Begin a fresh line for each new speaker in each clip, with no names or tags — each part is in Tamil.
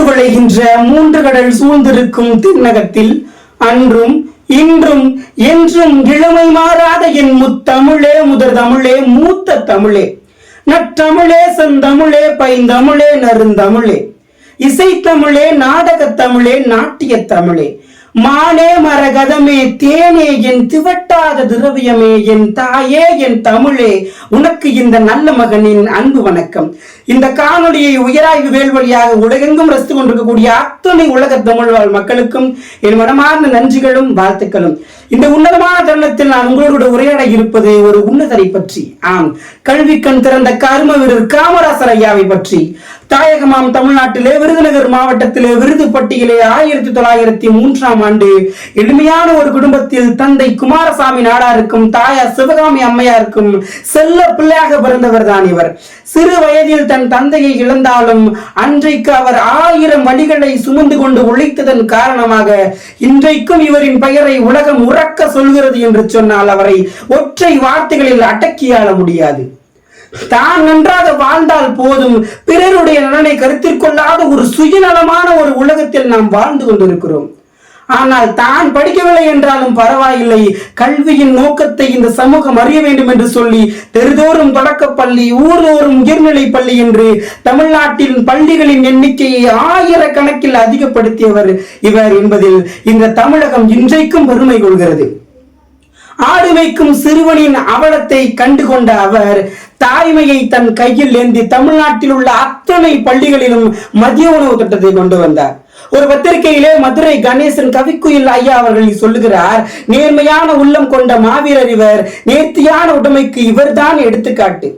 முத்து விளைகின்ற மூன்று கடல் சூழ்ந்திருக்கும் தென்னகத்தில் அன்றும் இன்றும் என்றும் இளமை மாறாத என் முத்தமிழே முதற் தமிழே மூத்த தமிழே. நற்றமிழே செந்தமிழே பைந்தமிழே நருந்தமிழே இசைத்தமிழே நாடகத் தமிழே நாட்டிய தமிழே மானே மரகதமே தேனே என் திவட்டாத திரவியமே என் தாயே என் தமிழே உனக்கு இந்த நல்ல மகனின் அன்பு வணக்கம். இந்த காணொலியை உயராய்வு வேல் வழியாக உலகெங்கும் ரசித்துக் கொண்டிருக்கக்கூடிய அத்துணை உலக தமிழ் வாழ் மக்களுக்கும் என் மனமார்ந்த நன்றிகளும் வாழ்த்துக்களும். இந்த உன்னதமான தருணத்தில் நான் உங்களோட உரையாட இருப்பது ஒரு உன்னதரை பற்றி. ஆம் கல்வி கண் திறந்த கர்ம வீரர் காமராசர் ஐயாவை பற்றி. தாயகமாம் தமிழ்நாட்டிலே விருதுநகர் மாவட்டத்திலே விருதுப்பட்டியிலே ஆயிரத்தி தொள்ளாயிரத்தி மூன்றாம் ஆண்டு எளிமையான ஒரு குடும்பத்தில் தந்தை குமாரசாமி நாடாருக்கும் தாயார் சிவகாமி அம்மையாருக்கும் செல்ல பிள்ளையாக பிறந்தவர் தான் இவர். சிறு வயதில் தன் தந்தையை இழந்தாலும் அன்றைக்கு அவர் ஆயிரம் வழிகளை சுமந்து கொண்டு உழைத்ததன் காரணமாக இன்றைக்கும் இவரின் பெயரை உலகம் உறக்க சொல்கிறது என்று சொன்னால் அவரை ஒற்றை வார்த்தைகளில் அடக்கியாள முடியாது. தான் நன்றாக வாழ்ந்தால் போதும். பிறருடைய நலனை கருத்தில் கொள்ளாத ஒரு சுயநலமான ஒரு உலகத்தில் நாம் வாழ்ந்து கொண்டிருக்கிறோம். ஆனால் தான் படிக்கவில்லை என்றாலும் பரவாயில்லை. கல்வியின் நோக்கத்தை இந்த சமூகம் அறிய வேண்டும் என்று சொல்லி தெருதோறும் தொடக்கப்பள்ளி ஊர்தோறும் உயர்நிலை பள்ளி என்று தமிழ்நாட்டின் பள்ளிகளின் எண்ணிக்கையை ஆயிரக்கணக்கில் அதிகப்படுத்தியவர் இவர் என்பதில் இந்த தமிழகம் இன்றைக்கும் பெருமை கொள்கிறது. ஆடு வைக்கும் சிறுவனின் அவலத்தை கண்டுகொண்ட அவர் தாய்மையை தன் கையில் ஏந்தி தமிழ்நாட்டில் உள்ள அத்தனை பள்ளிகளிலும் மதிய உணவு திட்டத்தை கொண்டு வந்தார். ஒரு பத்திரிகையிலே மதுரை கணேசன் கவிக்குயில் ஐயா அவர்கள் சொல்லுகிறார் நேர்மையான உள்ளம் கொண்ட மாவீரர் இவர் நேர்த்தியான உடைமைக்கு இவர்தான் எடுத்துக்காட்டு.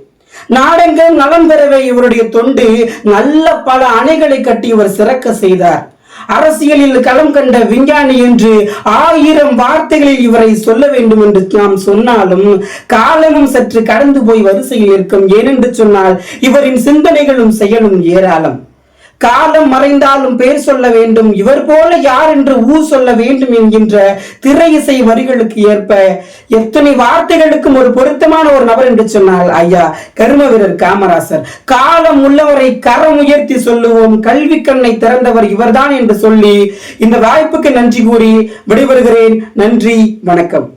நாடெங்கும் நலம் பெறவே இவருடைய தொண்டு நல்ல பல அணைகளை கட்டி இவர் சிறக்க செய்தார். அரசியலில் களம் கண்ட விஞ்ஞானி என்று ஆயிரம் வார்த்தைகளில் இவரை சொல்ல வேண்டும் என்று நாம் சொன்னாலும் காலமும் சற்று கடந்து போய் வரிசையில் இருக்கும் ஏனென்று சொன்னால் இவரின் சிந்தனைகளும் செயலும் ஏராளம். காலம் மறைந்தாலும் பேர் சொல்ல வேண்டும். இவர் போல யார் என்று ஊர் சொல்ல வேண்டும் என்கின்ற திரை இசை வரிகளுக்கு ஏற்ப எத்தனை வார்த்தைகளுக்கும் ஒரு பொருத்தமான ஒரு நபர் என்று சொன்னால் ஐயா கரும வீரர் காமராசர். காலம் உள்ளவரை கரம் உயர்த்தி சொல்லுவோம். கல்வி கண்ணை திறந்தவர் இவர்தான் என்று சொல்லி இந்த வாய்ப்புக்கு நன்றி கூறி விடைபெறுகிறேன். நன்றி வணக்கம்.